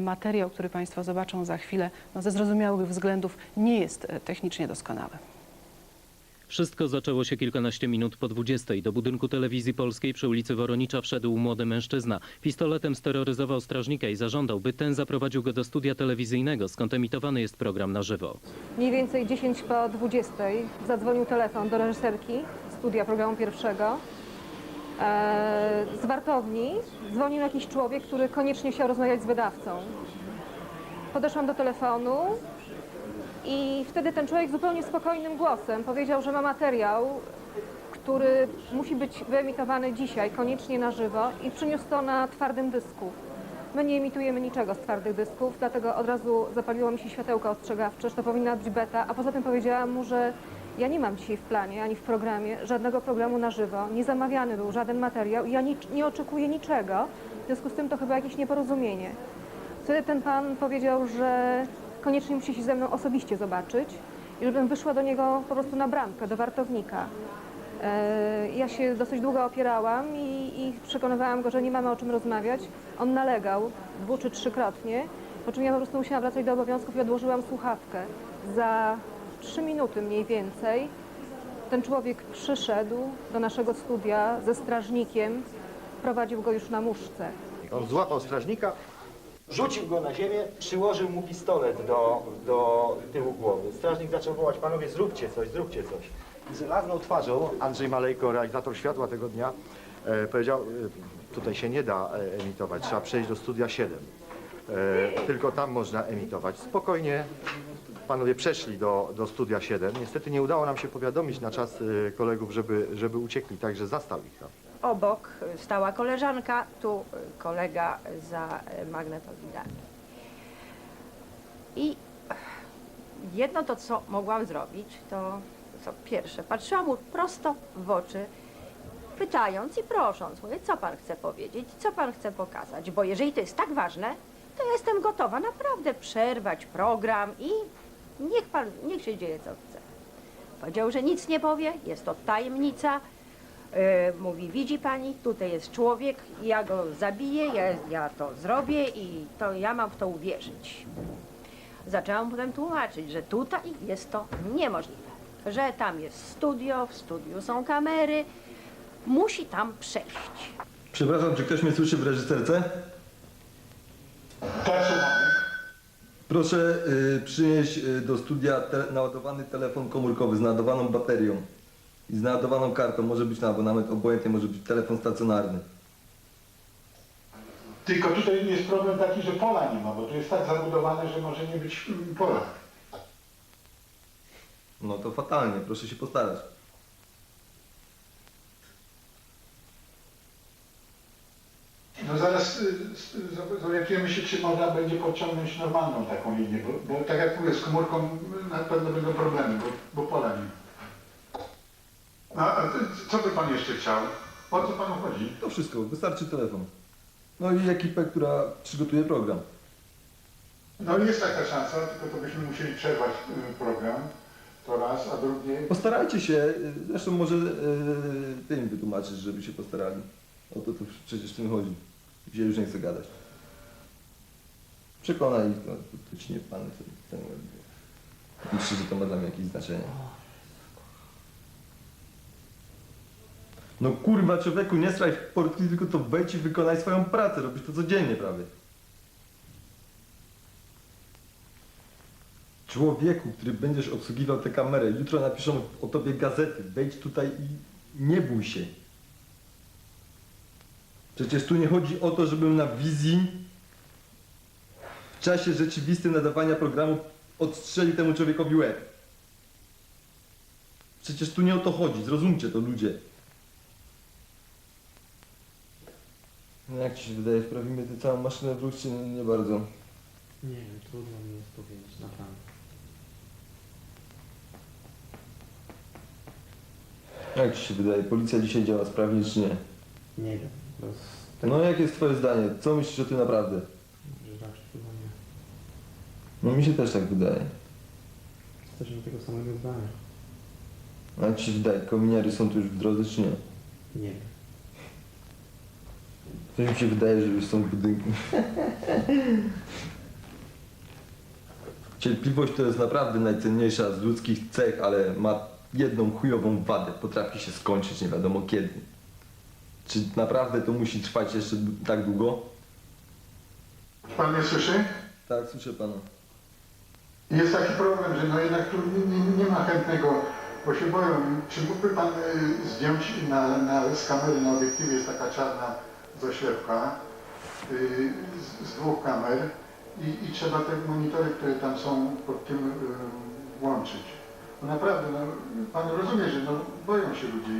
Materiał, który Państwo zobaczą za chwilę, no ze zrozumiałych względów nie jest e, technicznie doskonały. Wszystko zaczęło się kilkanaście minut po 20. Do budynku telewizji polskiej przy ulicy Woronicza wszedł młody mężczyzna. Pistoletem steroryzował strażnika i zażądał, by ten zaprowadził go do studia telewizyjnego, skąd emitowany jest program na żywo. Mniej więcej 10 po 20 zadzwonił telefon do reżyserki studia programu pierwszego. E, z wartowni dzwonił jakiś człowiek, który koniecznie chciał rozmawiać z wydawcą. Podeszłam do telefonu i wtedy ten człowiek zupełnie spokojnym głosem powiedział, że ma materiał, który musi być wyemitowany dzisiaj, koniecznie na żywo i przyniósł to na twardym dysku. My nie emitujemy niczego z twardych dysków, dlatego od razu zapaliło mi się światełko ostrzegawcze, że to powinna być beta, a poza tym powiedziałam mu, że ja nie mam dzisiaj w planie ani w programie żadnego programu na żywo, nie zamawiany był żaden materiał i ja nic, nie oczekuję niczego, w związku z tym to chyba jakieś nieporozumienie. Wtedy ten pan powiedział, że koniecznie musi się ze mną osobiście zobaczyć i żebym wyszła do niego po prostu na bramkę, do wartownika. E, Ja się dosyć długo opierałam i, i przekonywałam go, że nie mamy o czym rozmawiać. On nalegał dwu czy trzykrotnie, po czym ja po prostu musiałam wracać do obowiązków i odłożyłam słuchawkę. Za trzy minuty mniej więcej ten człowiek przyszedł do naszego studia ze strażnikiem, prowadził go już na muszce. On złapał strażnika, rzucił go na ziemię, przyłożył mu pistolet do, do tyłu głowy. Strażnik zaczął wołać, panowie zróbcie coś, zróbcie coś. Z żelazną twarzą Andrzej Malejko, realizator światła tego dnia, e, powiedział, e, tutaj się nie da e, emitować, trzeba przejść do studia 7. E, tylko tam można emitować. Spokojnie panowie przeszli do, do studia 7. Niestety nie udało nam się powiadomić na czas e, kolegów, żeby, żeby uciekli, także zastał ich tam. Obok stała koleżanka, tu kolega za magnetowidami. I jedno to, co mogłam zrobić, to co pierwsze, patrzyłam mu prosto w oczy, pytając i prosząc, mówię, co pan chce powiedzieć, co pan chce pokazać, bo jeżeli to jest tak ważne, to jestem gotowa naprawdę przerwać program i niech pan, niech się dzieje co chce. Powiedział, że nic nie powie, jest to tajemnica, E, mówi, widzi pani, tutaj jest człowiek, ja go zabiję, ja, ja to zrobię i to ja mam w to uwierzyć. Zaczęłam potem tłumaczyć, że tutaj jest to niemożliwe, że tam jest studio, w studiu są kamery, musi tam przejść. Przepraszam, czy ktoś mnie słyszy w reżyserce? Tak, słuchamy. Proszę y, przynieść y, do studia te, naładowany telefon komórkowy z naładowaną baterią i z naładowaną kartą. Może być na abonament, obojętnie może być telefon stacjonarny. Tylko tutaj jest problem taki, że pola nie ma, bo tu jest tak zabudowane, że może nie być mm, pola. No to fatalnie, proszę się postarać. No zaraz y, z- zorientujemy się, czy można będzie podciągnąć normalną taką linię, bo, bo tak jak mówię, z komórką y, na pewno będą problemy, bo, bo pola nie ma. A, co by pan jeszcze chciał? O co panu chodzi? To wszystko, wystarczy telefon. No i ekipę, która przygotuje program. No jest taka szansa, tylko to byśmy musieli przerwać y, program, to raz, a drugie... Postarajcie się, y, zresztą może y, ty im wytłumaczysz, żeby się postarali. O to tu przecież w tym chodzi. Dzisiaj już nie chcę gadać. Przekonaj ich, no, to, nie pan ten Myślę, że to ma dla mnie jakieś znaczenie. No kurwa człowieku, nie straj w portki, tylko to wejdź i wykonaj swoją pracę. Robisz to codziennie prawie. Człowieku, który będziesz obsługiwał tę kamerę, jutro napiszą o tobie gazety. Wejdź tutaj i nie bój się. Przecież tu nie chodzi o to, żebym na wizji w czasie rzeczywistym nadawania programu odstrzelił temu człowiekowi łeb. Przecież tu nie o to chodzi, zrozumcie to ludzie. No jak ci się wydaje, wprawimy tę całą maszynę w ruch, czy nie, nie bardzo? Nie wiem, trudno mi jest powiedzieć, naprawdę. Jak ci się wydaje, policja dzisiaj działa sprawnie, czy nie? Nie wiem, bo z tego, No jakie jest twoje zdanie? Co myślisz o tym naprawdę? że raczej chyba nie. No mi się też tak wydaje. Jesteśmy tego samego zdania. A jak ci się wydaje, kominiary są tu już w drodze, czy nie? Nie. To mi się wydaje, że już są w budynku. Cierpliwość to jest naprawdę najcenniejsza z ludzkich cech, ale ma jedną chujową wadę. Potrafi się skończyć nie wiadomo kiedy. Czy naprawdę to musi trwać jeszcze tak długo? Pan mnie słyszy? Tak, słyszę pana. Jest taki problem, że no jednak tu nie, nie, nie ma chętnego, bo się boją. Czy mógłby Pan y, zdjąć na, na, z kamery na obiektywie jest taka czarna zaślepka y, z, z dwóch kamer i, i trzeba te monitory, które tam są pod tym y, włączyć. No naprawdę, no, Pan rozumie, że no, boją się ludzie.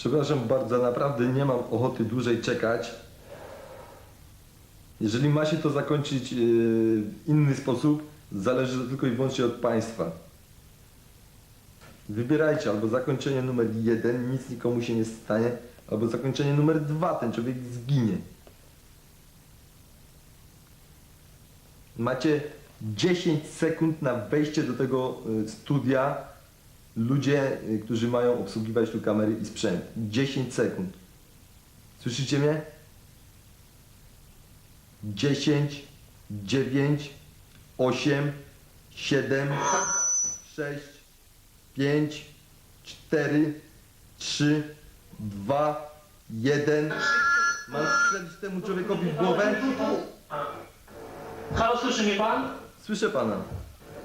Przepraszam bardzo, naprawdę nie mam ochoty dłużej czekać. Jeżeli ma się to zakończyć w inny sposób, zależy to tylko i wyłącznie od Państwa. Wybierajcie albo zakończenie numer jeden, nic nikomu się nie stanie, albo zakończenie numer dwa, ten człowiek zginie. Macie 10 sekund na wejście do tego y, studia. Ludzie, y, którzy mają obsługiwać tu kamery i sprzęt. 10 sekund. Słyszycie mnie? 10, 9, 8, 7, 6, 5, 4, 3, 2, 1. Mam strzelić temu człowiekowi w głowę? Halo, słyszy mnie pan? Słyszę pana.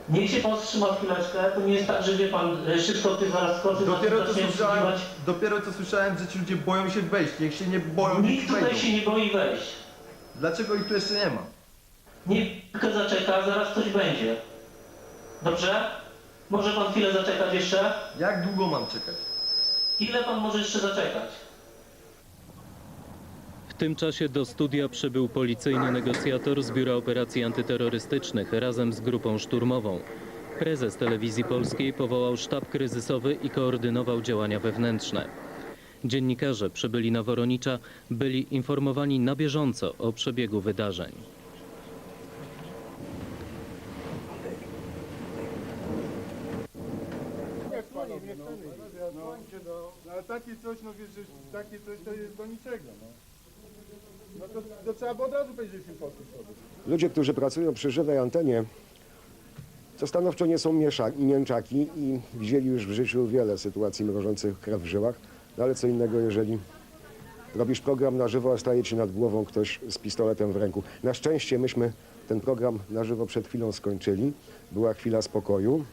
Niech się pan wstrzyma chwileczkę. To nie jest tak, że wie pan, e, szybko ty zaraz skoczy, Dopiero co, słyszałem, dopiero co słyszałem, że ci ludzie boją się wejść. Niech się nie boją, niech Nikt tutaj wejdą. się nie boi wejść. Dlaczego ich tu jeszcze nie ma? Niech tylko zaczeka, zaraz coś będzie. Dobrze? Może pan chwilę zaczekać jeszcze? Jak długo mam czekać? Ile pan może jeszcze zaczekać? Tym czasie do studia przybył policyjny negocjator z Biura Operacji Antyterrorystycznych razem z grupą szturmową. Prezes Telewizji Polskiej powołał sztab kryzysowy i koordynował działania wewnętrzne. Dziennikarze przybyli na Woronicza, byli informowani na bieżąco o przebiegu wydarzeń. No ale takie coś, no wiesz, takie coś to jest do niczego, no. No to, to trzeba by od razu powiedzieć, poszli. Ludzie, którzy pracują przy żywej antenie, to stanowczo nie są mięczaki i widzieli już w życiu wiele sytuacji mrożących krew w żyłach. No ale co innego, jeżeli robisz program na żywo, a staje ci nad głową ktoś z pistoletem w ręku. Na szczęście myśmy ten program na żywo przed chwilą skończyli. Była chwila spokoju.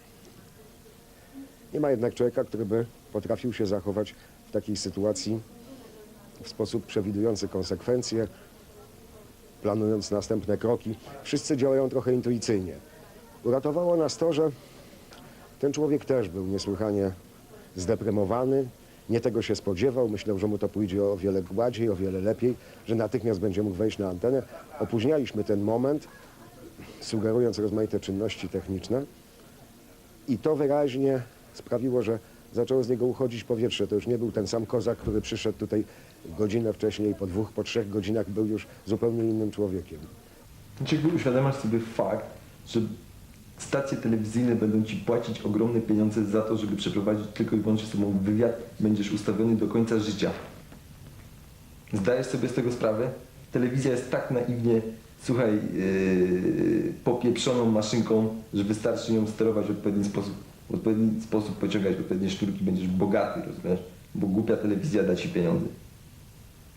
Nie ma jednak człowieka, który by potrafił się zachować w takiej sytuacji w sposób przewidujący konsekwencje, planując następne kroki. Wszyscy działają trochę intuicyjnie. Uratowało nas to, że ten człowiek też był niesłychanie zdeprymowany, nie tego się spodziewał, myślał, że mu to pójdzie o wiele gładziej, o wiele lepiej, że natychmiast będzie mógł wejść na antenę. Opóźnialiśmy ten moment, sugerując rozmaite czynności techniczne i to wyraźnie sprawiło, że zaczęło z niego uchodzić powietrze. To już nie był ten sam kozak, który przyszedł tutaj godzinę wcześniej, po dwóch, po trzech godzinach był już zupełnie innym człowiekiem. Znaczy, jakby uświadamiasz sobie fakt, że stacje telewizyjne będą ci płacić ogromne pieniądze za to, żeby przeprowadzić tylko i wyłącznie z tobą wywiad, będziesz ustawiony do końca życia. Zdajesz sobie z tego sprawę? Telewizja jest tak naiwnie, słuchaj, yy, popieprzoną maszynką, że wystarczy ją sterować w odpowiedni sposób, w odpowiedni sposób pociągać odpowiednie sztuki, będziesz bogaty, rozumiesz? Bo głupia telewizja da ci pieniądze.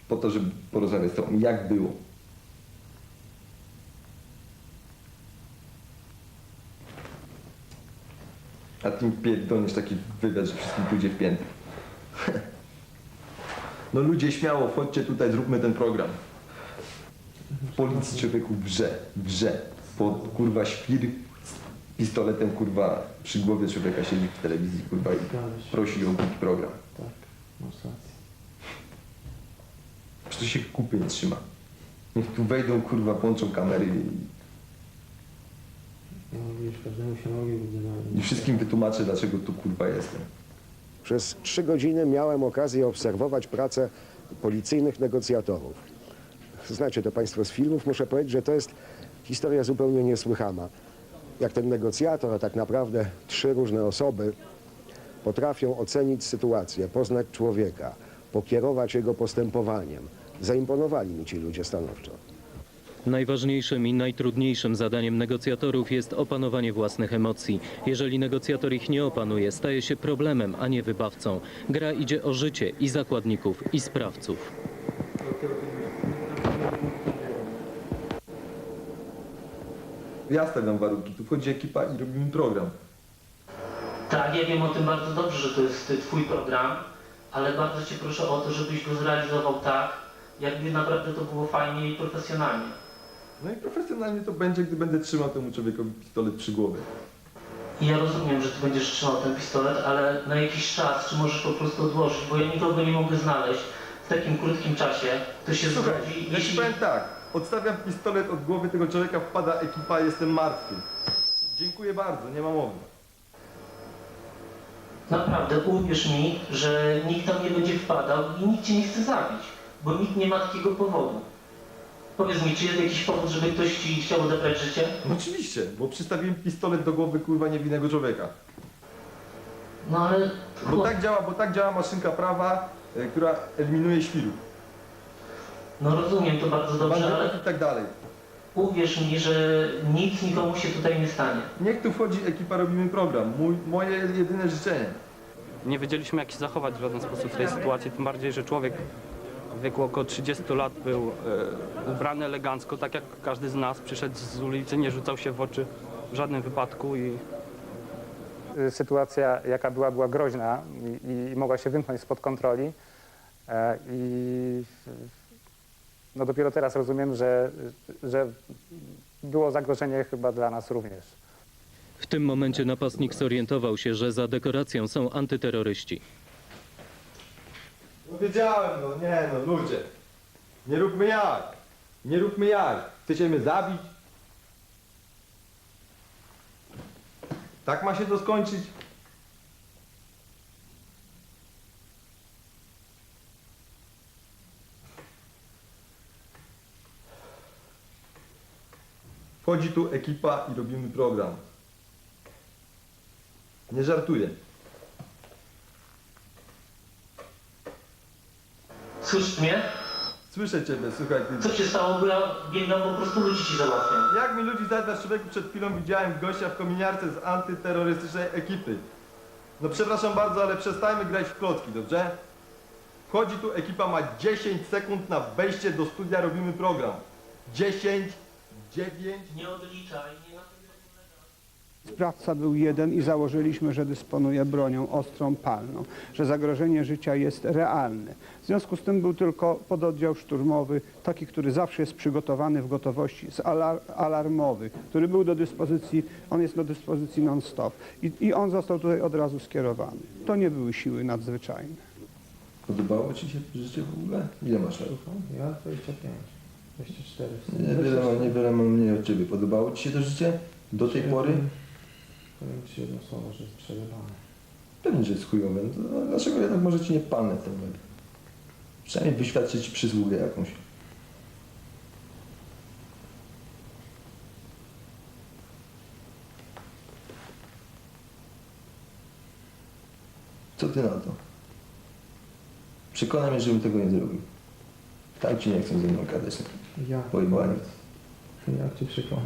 Po to, żeby porozmawiać z tobą, jak było. A ty mi pierdolniesz taki wywiad, że wszystkim pójdzie w pięty. No ludzie, śmiało, wchodźcie tutaj, zróbmy ten program. Policji człowieku wrze, wrze. Pod kurwa świr z pistoletem kurwa przy głowie człowieka siedzi w telewizji kurwa i prosi o głupi program. Tak, masz rację. Przecież to się kupy nie trzyma. Niech tu wejdą kurwa, włączą kamery i, No wiesz, każdemu się nogi i wszystkim wytłumaczę dlaczego tu kurwa jestem. Przez trzy godziny miałem okazję obserwować pracę policyjnych negocjatorów. Znacie to Państwo z filmów. Muszę powiedzieć, że to jest historia zupełnie niesłychana. Jak ten negocjator, a tak naprawdę trzy różne osoby, potrafią ocenić sytuację, poznać człowieka, pokierować jego postępowaniem. Zaimponowali mi ci ludzie stanowczo. Najważniejszym i najtrudniejszym zadaniem negocjatorów jest opanowanie własnych emocji. Jeżeli negocjator ich nie opanuje, staje się problemem, a nie wybawcą. Gra idzie o życie i zakładników, i sprawców. Ja stawiam warunki, tu wchodzi ekipa i robimy program. Tak, ja wiem o tym bardzo dobrze, że to jest twój program, ale bardzo cię proszę o to, żebyś go zrealizował tak, jakby naprawdę to było fajnie i profesjonalnie. No i profesjonalnie to będzie, gdy będę trzymał temu człowiekowi pistolet przy głowie. I ja rozumiem, że ty będziesz trzymał ten pistolet, ale na jakiś czas, czy możesz po prostu odłożyć, bo ja nikogo nie mogę znaleźć w takim krótkim czasie, kto się Słuchaj, zgodzi, ja ci powiem tak, odstawiam pistolet od głowy tego człowieka, wpada ekipa, jestem martwy. Dziękuję bardzo, nie ma mowy. Naprawdę, uwierz mi, że nikt tam nie będzie wpadał i nikt cię nie chce zabić, bo nikt nie ma takiego powodu. Powiedz mi, czy jest jakiś powód, żeby ktoś ci chciał odebrać życie? No oczywiście, bo przystawiłem pistolet do głowy kurwa niewinnego człowieka. No ale... Bo tak działa, bo tak działa maszynka prawa, e, która eliminuje świrów. No rozumiem to bardzo dobrze, ale Bandytów i tak dalej. Uwierz mi, że nic nikomu się tutaj nie stanie. Niech tu wchodzi ekipa, robimy program. Mój, moje jedyne życzenie. Nie wiedzieliśmy jak się zachować w żaden sposób w tej sytuacji, tym bardziej, że człowiek w wieku około 30 lat był e, ubrany elegancko, tak jak każdy z nas, przyszedł z ulicy, nie rzucał się w oczy w żadnym wypadku i sytuacja, jaka była, była groźna i, i mogła się wymknąć spod kontroli. E, I no dopiero teraz rozumiem, że, że było zagrożenie chyba dla nas również. W tym momencie napastnik zorientował się, że za dekoracją są antyterroryści. No wiedziałem, no nie no, ludzie. Nie róbmy jak. Nie róbmy jak. Chcecie mnie zabić? Tak ma się to skończyć? Wchodzi tu ekipa i robimy program. Nie żartuję. Słyszysz mnie? Słyszę ciebie, słuchaj ty. Co się stało, bo ja biegam, po prostu ludzi ci załatwiam. Jak mi ludzi zadać człowieku przed chwilą widziałem gościa w kominiarce z antyterrorystycznej ekipy. No przepraszam bardzo, ale przestajmy grać w klocki, dobrze? Wchodzi tu ekipa, ma 10 sekund na wejście do studia, robimy program. 10, 9, Nie odliczaj, nie Sprawca był jeden i założyliśmy, że dysponuje bronią ostrą, palną, że zagrożenie życia jest realne. W związku z tym był tylko pododdział szturmowy, taki, który zawsze jest przygotowany w gotowości, z alar alarmowy, który był do dyspozycji, on jest do dyspozycji non-stop I, i on został tutaj od razu skierowany. To nie były siły nadzwyczajne. Podobało ci się życie w ogóle? Ile masz lat? ja 25, 24. Niewiele mam, niewiele mam mniej od ciebie. Podobało ci się to życie? Do tej pory? Powiem ci jedno słowo, że jest przejebane. Pewnie, że jest chujowe. No to dlaczego jednak może ci nie palnę ten moment? Przynajmniej wyświadczę ci przysługę jakąś. Co ty na to? Przekonam mnie, żebym tego nie zrobił. Tak ci nie chcę ze mną gadać. Ja, Pojebaniec. jak cię przekonać?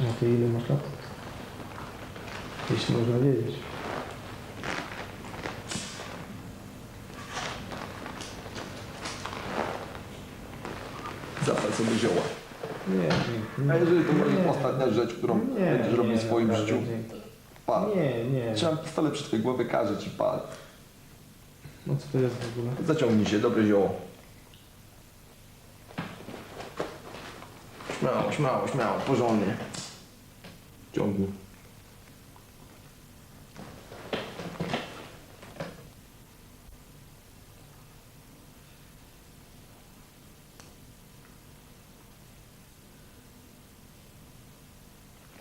A ty ile masz lat? Jeśli można wiedzieć. Zapal sobie zioła. Nie, nie. A jeżeli to może Nie. ostatnia rzecz, którą Nie, będziesz robił w nie, swoim naprawdę, życiu, dzięki. pal. Nie, nie. Trzymam pistolet przy twojej głowie, każę ci pal. No co to jest w ogóle? Zaciągnij się, dobre zioło. Śmiało, śmiało, śmiało, porządnie. Ciągnij.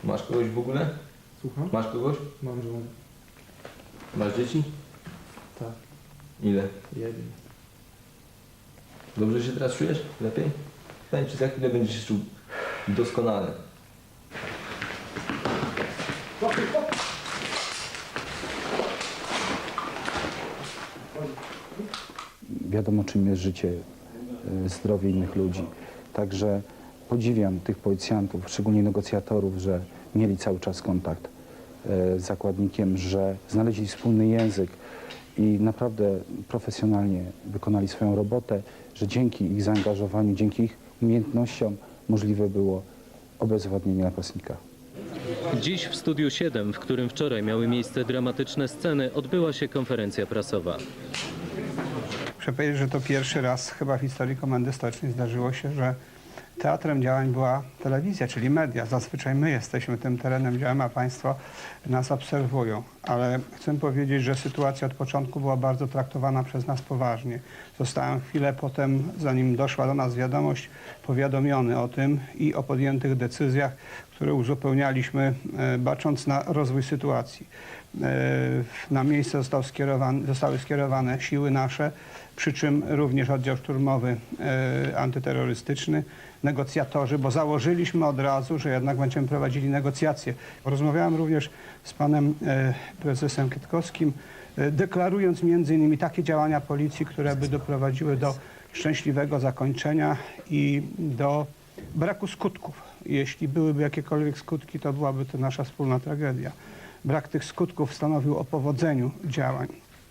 Masz kogoś w ogóle? Słucham? Masz kogoś? Mam żonę. Masz dzieci? Tak. Ile? Jeden. Dobrze się teraz czujesz? Lepiej? Powiem ci, za chwilę będziesz się czuł doskonale. wiadomo czym jest życie, e, zdrowie innych ludzi. Także podziwiam tych policjantów, szczególnie negocjatorów, że mieli cały czas kontakt zakładnikiem, że znaleźli wspólny język i naprawdę profesjonalnie wykonali swoją robotę, że dzięki ich zaangażowaniu, dzięki ich umiejętnościom możliwe było obezwładnienie napastnika. Dziś w Studiu 7, w którym wczoraj miały miejsce dramatyczne sceny, odbyła się konferencja prasowa. Muszę powiedzieć, że to pierwszy raz chyba w historii Komendy Stocznej zdarzyło się, że teatrem działań była telewizja, czyli media. Zazwyczaj my jesteśmy tym terenem działań, a Państwo nas obserwują. Ale chcę powiedzieć, że sytuacja od początku była bardzo traktowana przez nas poważnie. Zostałem chwilę potem, zanim doszła do nas wiadomość, powiadomiony o tym i o podjętych decyzjach, które uzupełnialiśmy, e, bacząc na rozwój sytuacji. E, Na miejsce został skierowany, zostały skierowane siły nasze, przy czym również oddział szturmowy e, antyterrorystyczny, negocjatorzy, bo założyliśmy od razu, że jednak będziemy prowadzili negocjacje. Rozmawiałem również z panem prezesem Kietkowskim, deklarując między innymi takie działania policji, które by doprowadziły do szczęśliwego zakończenia i do braku skutków. Jeśli byłyby jakiekolwiek skutki, to byłaby to nasza wspólna tragedia. Brak tych skutków stanowił o powodzeniu działań.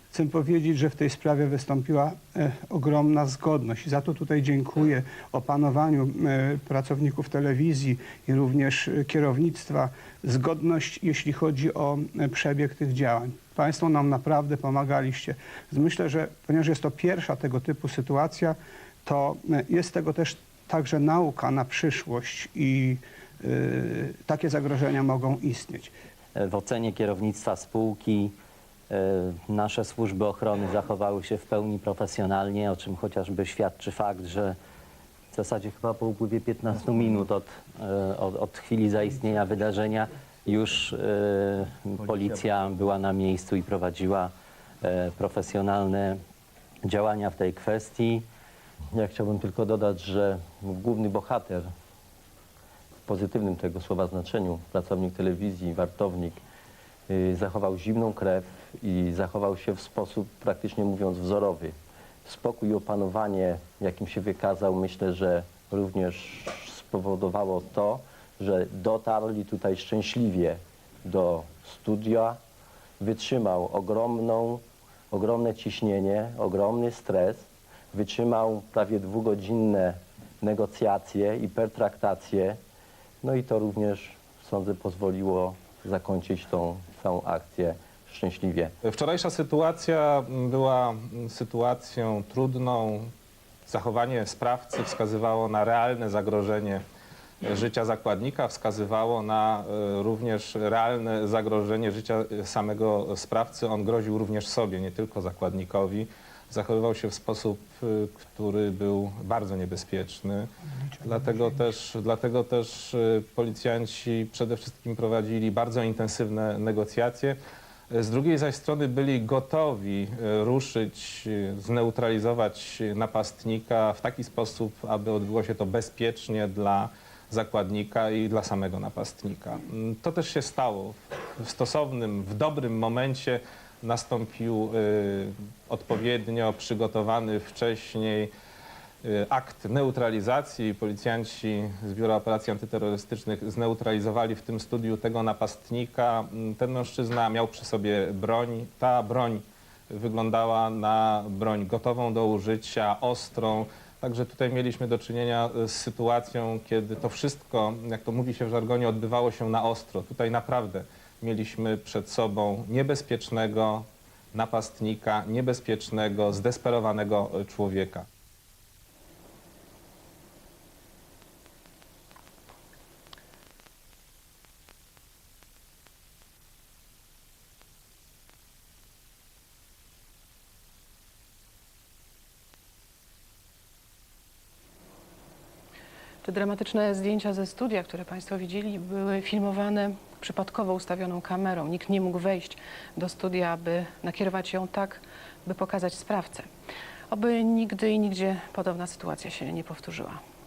Chcę powiedzieć, że w tej sprawie wystąpiła e, ogromna zgodność za to tutaj dziękuję opanowaniu e, pracowników telewizji i również e, kierownictwa. Zgodność, jeśli chodzi o e, przebieg tych działań. Państwo nam naprawdę pomagaliście. Myślę, że ponieważ jest to pierwsza tego typu sytuacja, to e, jest tego też także nauka na przyszłość i e, takie zagrożenia mogą istnieć. W ocenie kierownictwa spółki e, nasze służby ochrony zachowały się w pełni profesjonalnie, o czym chociażby świadczy fakt, że w zasadzie chyba po upływie 15 minut od, e, od, od chwili zaistnienia wydarzenia już e, policja była na miejscu i prowadziła e, profesjonalne działania w tej kwestii. Ja chciałbym tylko dodać, że główny bohater w pozytywnym tego słowa znaczeniu, pracownik telewizji, wartownik, y, zachował zimną krew i zachował się w sposób, praktycznie mówiąc, wzorowy. Spokój i opanowanie, jakim się wykazał, myślę, że również spowodowało to, że dotarli tutaj szczęśliwie do studia, wytrzymał ogromną, ogromne ciśnienie, ogromny stres, wytrzymał prawie dwugodzinne negocjacje i pertraktacje, no i to również, sądzę, pozwoliło zakończyć tą całą akcję szczęśliwie. Wczorajsza sytuacja była sytuacją trudną. Zachowanie sprawcy wskazywało na realne zagrożenie życia zakładnika, wskazywało na e, również realne zagrożenie życia samego sprawcy. On groził również sobie, nie tylko zakładnikowi. Zachowywał się w sposób, y, który był bardzo niebezpieczny. Dlatego też, dlatego też y, policjanci przede wszystkim prowadzili bardzo intensywne negocjacje. Z drugiej zaś strony byli gotowi ruszyć, zneutralizować napastnika w taki sposób, aby odbyło się to bezpiecznie dla zakładnika i dla samego napastnika. Mm, To też się stało. W stosownym, w dobrym momencie nastąpił e, odpowiednio przygotowany wcześniej y, akt neutralizacji. Policjanci z Biura Operacji Antyterrorystycznych zneutralizowali w tym studiu tego napastnika. Mm, Ten mężczyzna miał przy sobie broń. Ta broń wyglądała na broń gotową do użycia, ostrą. Także tutaj mieliśmy do czynienia y, z sytuacją, kiedy to wszystko, jak to mówi się w żargonie, odbywało się na ostro. Tutaj naprawdę mieliśmy przed sobą niebezpiecznego napastnika, niebezpiecznego, zdesperowanego y, człowieka. Te dramatyczne zdjęcia ze studia, które Państwo widzieli, były filmowane przypadkowo ustawioną kamerą. Nikt nie mógł wejść do studia, aby nakierować ją tak by pokazać sprawcę. Oby nigdy i nigdzie podobna sytuacja się nie powtórzyła.